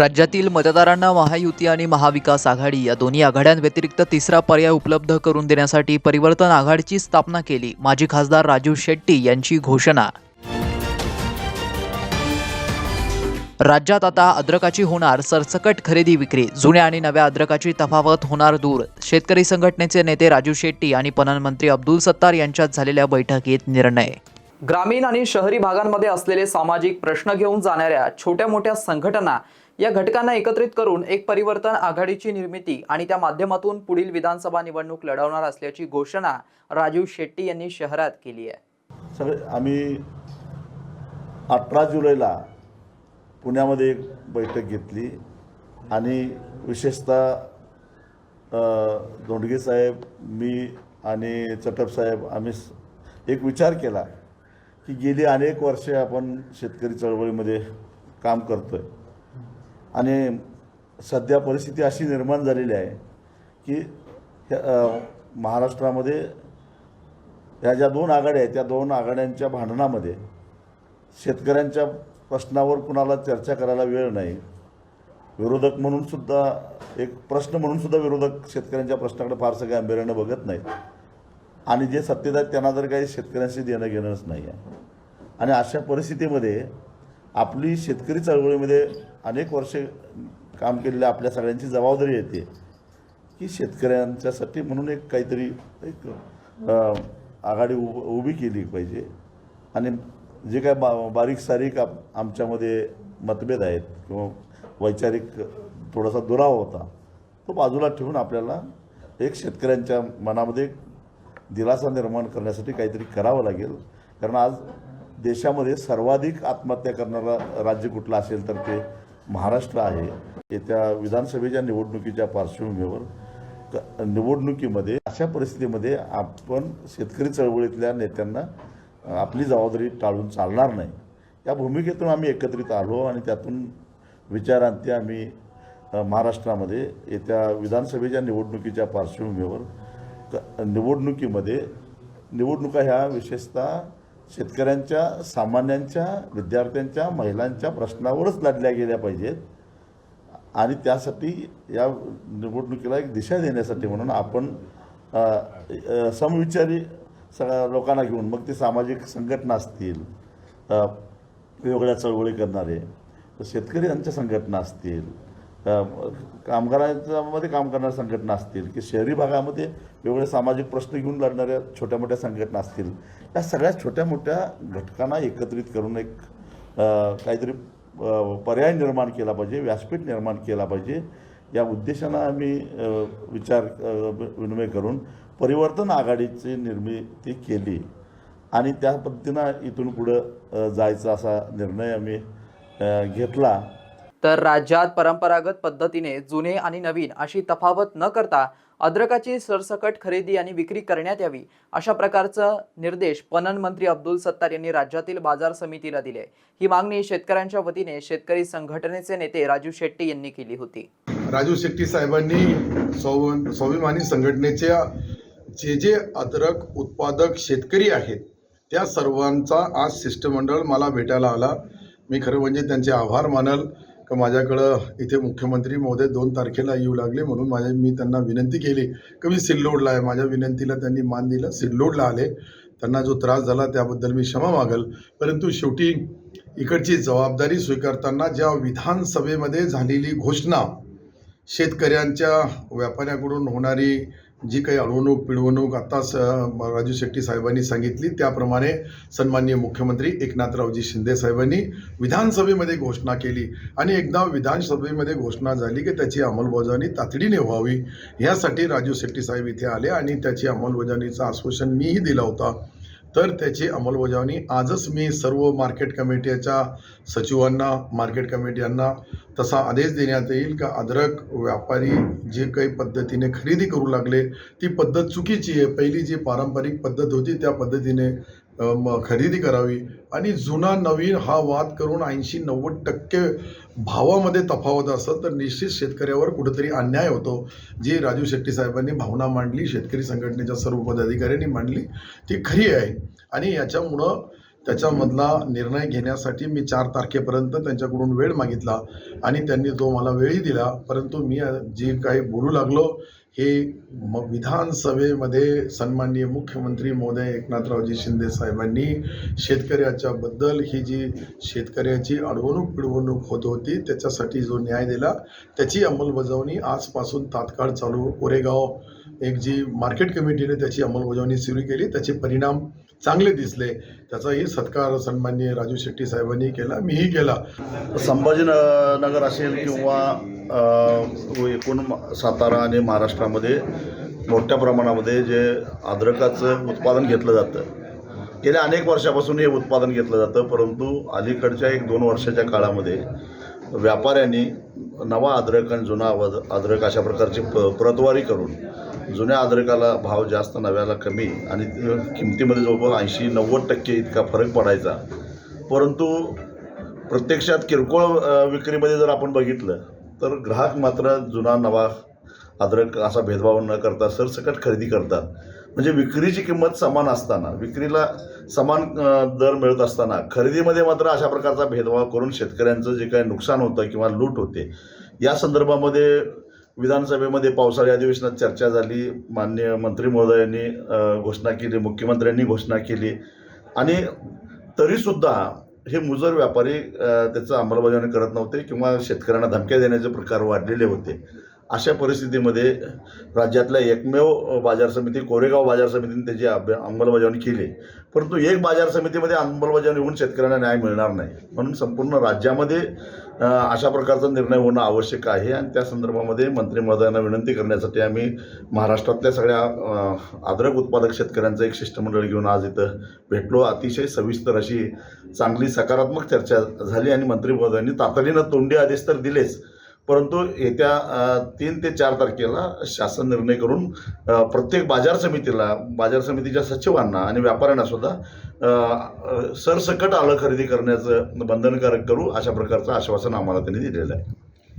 राज्यातील मतदारांना महायुती आणि महाविकास आघाडी या दोन्ही आघाड्यांव्यतिरिक्त तिसरा पर्याय उपलब्ध करून देण्यासाठी परिवर्तन आघाडीची स्थापना केली माजी खासदार राजू शेट्टी यांची घोषणा. राज्यात आता अद्रकाची होणार सरसकट खरेदी विक्री जुन्या आणि नव्या अद्रकाची तफावत होणार दूर. शेतकरी संघटनेचे नेते राजू शेट्टी आणि पणन मंत्री अब्दुल सत्तार यांच्यात झालेल्या बैठकीत निर्णय. ग्रामीण आणि शहरी भागांमध्ये असलेले सामाजिक प्रश्न घेऊन जाणाऱ्या छोट्या मोठ्या संघटना या घटकांना एकत्रित करून एक परिवर्तन आघाडीची निर्मिती आणि त्या माध्यमातून पुढील विधानसभा निवडणूक लढवणार असल्याची घोषणा राजीव शेट्टी यांनी शहरात केली आहे. सगळे आम्ही अठरा जुलैला पुण्यामध्ये एक बैठक घेतली आणि विशेषतः दोंडगे धोंडगे साहेब मी आणि चटप साहेब आम्ही एक विचार केला की गेली अनेक वर्षे आपण शेतकरी चळवळीमध्ये काम करतो आहे आणि सध्या परिस्थिती अशी निर्माण झालेली आहे की महाराष्ट्रामध्ये ह्या ज्या दोन आघाड्या आहेत त्या दोन आघाड्यांच्या भांडणामध्ये शेतकऱ्यांच्या प्रश्नावर कुणाला चर्चा करायला वेळ नाही. विरोधक म्हणून सुद्धा एक प्रश्न म्हणून सुद्धा विरोधक शेतकऱ्यांच्या प्रश्नाकडे फारसं गांभीर्यानं बघत नाहीत. आणि जे सत्तेत आहेत त्यांना जर काही शेतकऱ्यांशी देणं घेणंच नाही आहे आणि अशा परिस्थितीमध्ये आपली शेतकरी चळवळीमध्ये अनेक वर्षे काम केलेल्या आपल्या सगळ्यांची जबाबदारी येते की शेतकऱ्यांच्यासाठी म्हणून एक काहीतरी एक आघाडी उभ उभी केली पाहिजे. आणि जे काय बा बारीक सारीक आप आमच्यामध्ये मतभेद आहेत किंवा वैचारिक थोडासा दुरावा होता तो बाजूला ठेवून आपल्याला एक शेतकऱ्यांच्या मनामध्ये दिलासा निर्माण करण्यासाठी काहीतरी करावं लागेल. कारण आज देशामध्ये सर्वाधिक आत्महत्या करणारा राज्य कुठलं असेल तर ते महाराष्ट्र आहे येत्या विधानसभेच्या निवडणुकीच्या पार्श्वभूमीवर निवडणुकीमध्ये अशा परिस्थितीमध्ये आपण शेतकरी चळवळीतल्या नेत्यांना आपली जबाबदारी टाळून चालणार नाही. या भूमिकेतून आम्ही एकत्रित आलो आणि त्यातून विचारांती आम्ही महाराष्ट्रामध्ये येत्या विधानसभेच्या निवडणुकीच्या पार्श्वभूमीवर निवडणुकीमध्ये निवडणुका ह्या विशेषतः शेतकऱ्यांच्या सामान्यांच्या विद्यार्थ्यांच्या महिलांच्या प्रश्नावरच लढल्या गेल्या पाहिजेत. आणि त्यासाठी या निवडणुकीला एक दिशा देण्यासाठी म्हणून आपण समविचारी सगळ्या लोकांना घेऊन मग ते सामाजिक संघटना असतील वेगवेगळ्या चळवळी करणारे शेतकरी यांच्या संघटना असतील कामगारांमध्ये काम करणाऱ्या संघटना असतील की शहरी भागामध्ये वेगवेगळे सामाजिक प्रश्न घेऊन लढणाऱ्या छोट्या मोठ्या संघटना असतील या सगळ्या छोट्या मोठ्या घटकांना एकत्रित करून एक काहीतरी पर्याय निर्माण केला पाहिजे व्यासपीठ निर्माण केला पाहिजे. या उद्देशानं आम्ही विचार विनिमय करून परिवर्तन आघाडीची निर्मिती केली आणि त्या पद्धतीनं इथून पुढं जायचा असा निर्णय आम्ही घेतला. तर राज्यात परंपरागत पद्धतीने जुने आणि नवीन अशी तफावत न करता अद्रकाची सरसकट खरेदी आणि विक्री करण्यात यावी अशा प्रकारचं निर्देश पणन मंत्री अब्दुल सत्तार यांनी राज्यातील बाजार समितीला दिले. ही मागणी शेतकऱ्यांच्या वतीने शेतकरी संघटनेचे नेते राजू शेट्टी यांनी केली होती. राजू शेट्टी साहेबांनी स्वाव स्वाभिमानी संघटनेच्या जे जे अद्रक उत्पादक शेतकरी आहेत त्या सर्वांचा आज शिष्टमंडळ मला भेटायला आला. मी खरं म्हणजे त्यांचे आभार मानल. का माझ्याकडं इथे मुख्यमंत्री महोदय दोन तारखेला येऊ लागले म्हणून माझ्या मी त्यांना विनंती केली. की मी सिल्लोडला आहे. माझ्या विनंतीला त्यांनी मान दिलं. सिल्लोडला आले. त्यांना जो त्रास झाला त्याबद्दल मी क्षमा मागल. परंतु शेवटी इकडची जबाबदारी स्वीकारताना ज्या विधानसभेमध्ये झालेली घोषणा शेतकऱ्यांच्या व्यापाऱ्याकडून होणारी जी काही अडवणूक पिळवणूक आत्ताच स राजू शेट्टी साहेबांनी सांगितली त्याप्रमाणे सन्माननीय मुख्यमंत्री एकनाथरावजी शिंदे साहेबांनी विधानसभेमध्ये घोषणा केली. आणि एकदा विधानसभेमध्ये घोषणा झाली की त्याची अंमलबजावणी तातडीने व्हावी. यासाठी राजू शेट्टी साहेब इथे आले आणि त्याची अंमलबजावणीचं आश्वासन मीही दिलं होता. तर त्याची अंमलबजावणी आजच मी सर्व मार्केट कमिटीच्या सचिवांना मार्केट कमिट्यांना तसा आदेश देण्यात येईल का? अद्रक व्यापारी जे काही पद्धतीने खरेदी करू लागले ती पद्धत चुकीची आहे. पहिली जी पारंपरिक पद्धत होती त्या पद्धतीने खरेदी करावी. आणि जुना नवीन हा वाद करून ऐंशी नव्वद टक्के भावामध्ये तफावत असत तर निश्चित शेतकऱ्यावर कुठेतरी अन्याय होतो. जी राजू शेट्टी साहेबांनी भावना मांडली शेतकरी संघटनेच्या सर्व पदाधिकाऱ्यांनी मांडली ती खरी आहे. आणि याच्यामुळं त्याच्यामधला निर्णय घेण्यासाठी मी चार तारखेपर्यंत त्यांच्याकडून वेळ मागितला आणि त्यांनी तो मला वेळही दिला. परंतु मी जे काही बोलू लागलो हे म विधानसभेमध्ये सन्माननीय मुख्यमंत्री महोदय एकनाथरावजी शिंदे साहेबांनी शेतकऱ्याच्या बद्दल ही जी शेतकऱ्याची अडवणूक पिडवणूक होत होती त्याच्यासाठी जो न्याय दिला त्याची अंमलबजावणी आजपासून तात्काळ चालू. कोरेगाव एक जी मार्केट कमिटीने त्याची अंमलबजावणी सुरू केली त्याचे परिणाम चांगले दिसले. त्याचाही सत्कार सन्माननीय राजू शेट्टी साहेबांनी केला मीही केला. संभाजीनगर असेल किंवा एकूण सातारा आणि महाराष्ट्रामध्ये मोठ्या प्रमाणामध्ये जे अद्रकाचं उत्पादन घेतलं जातं. गेल्या अनेक वर्षापासून हे उत्पादन घेतलं जातं परंतु अलीकडच्या एक दोन वर्षाच्या काळामध्ये व्यापाऱ्यांनी नवा अद्रक आणि जुना अद्रक अशा प्रकारची प प्रतवारी करून जुन्या अद्रकाला भाव जास्त नव्याला कमी आणि किमतीमध्ये जवळपास ऐंशी नव्वद टक्के इतका फरक पडायचा. परंतु प्रत्यक्षात किरकोळ विक्रीमध्ये जर आपण बघितलं तर ग्राहक मात्र जुना नवा अद्रक असा भेदभाव न करता सरसकट खरेदी करतात. म्हणजे विक्रीची किंमत समान असताना विक्रीला समान दर मिळत असताना खरेदीमध्ये मात्र अशा प्रकारचा भेदभाव करून शेतकऱ्यांचं जे काही नुकसान होतं किंवा लूट होते या संदर्भामध्ये विधानसभेमध्ये पावसाळी अधिवेशनात चर्चा झाली. माननीय मंत्री महोदयांनी घोषणा केली मुख्यमंत्र्यांनी घोषणा केली. आणि तरीसुद्धा हे मुजर व्यापारी त्याचं अंमलबजावणी करत नव्हते किंवा शेतकऱ्यांना धमक्या देण्याचे प्रकार वाढलेले होते. अशा परिस्थितीमध्ये राज्यातल्या एकमेव बाजार समिती कोरेगाव बाजार समितीने त्याची अभ्या अंमलबजावणी केली. परंतु एक बाजार समितीमध्ये अंमलबजावणी होऊन शेतकऱ्यांना न्याय मिळणार नाही. म्हणून संपूर्ण राज्यामध्ये अशा प्रकारचा निर्णय होणं आवश्यक आहे. आणि त्या संदर्भामध्ये मंत्री महोदयांना विनंती करण्यासाठी आम्ही महाराष्ट्रातल्या सगळ्या अद्रक उत्पादक शेतकऱ्यांचं एक शिष्टमंडळ घेऊन आज इथं भेटलो. अतिशय सविस्तर अशी चांगली सकारात्मक चर्चा झाली आणि मंत्री महोदयांनी तातडीनं तोंडी आदेश तर दिलेच. परंतु येत्या तीन ते चार तारखेला शासन निर्णय करून प्रत्येक बाजार समितीला बाजार समितीच्या सचिवांना आणि व्यापाऱ्यांना सुद्धा सरसकट आलं खरेदी करण्याचं बंधनकारक करू अशा प्रकारचं आश्वासन आम्हाला त्यांनी दिलेलं आहे.